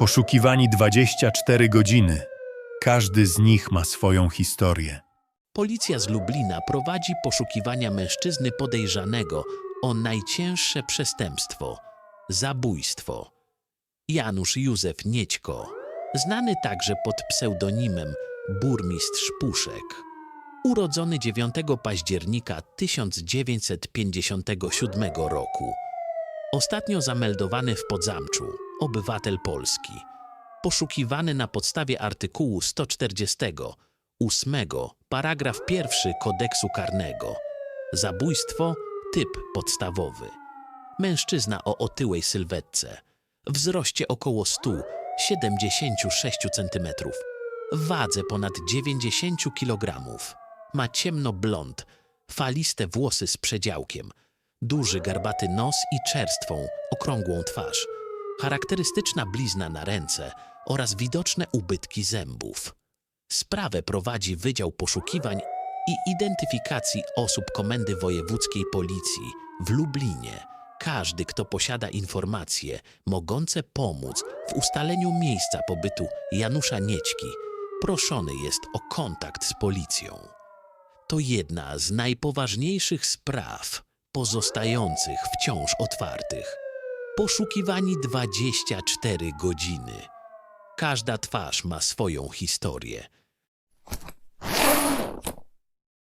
Poszukiwani 24 godziny. Każdy z nich ma swoją historię. Policja z Lublina prowadzi poszukiwania mężczyzny podejrzanego o najcięższe przestępstwo zabójstwo. Janusz Józef Niedźko, znany także pod pseudonimem Burmistrz Puszek. Urodzony 9 października 1957 roku. Ostatnio zameldowany w Podzamczu, obywatel Polski. Poszukiwany na podstawie artykułu 140 ósmego, paragraf pierwszy kodeksu karnego. Zabójstwo, typ podstawowy. Mężczyzna o otyłej sylwetce, wzroście około 176 cm, wadze ponad 90 kg. Ma ciemno-blond, faliste włosy z przedziałkiem, duży garbaty nos i czerstwą, okrągłą twarz, charakterystyczna blizna na ręce oraz widoczne ubytki zębów. Sprawę prowadzi Wydział Poszukiwań i Identyfikacji Osób Komendy Wojewódzkiej Policji w Lublinie. Każdy, kto posiada informacje mogące pomóc w ustaleniu miejsca pobytu Janusza Niedźki, proszony jest o kontakt z policją. To jedna z najpoważniejszych spraw pozostających wciąż otwartych. Poszukiwani 24 godziny. Każda twarz ma swoją historię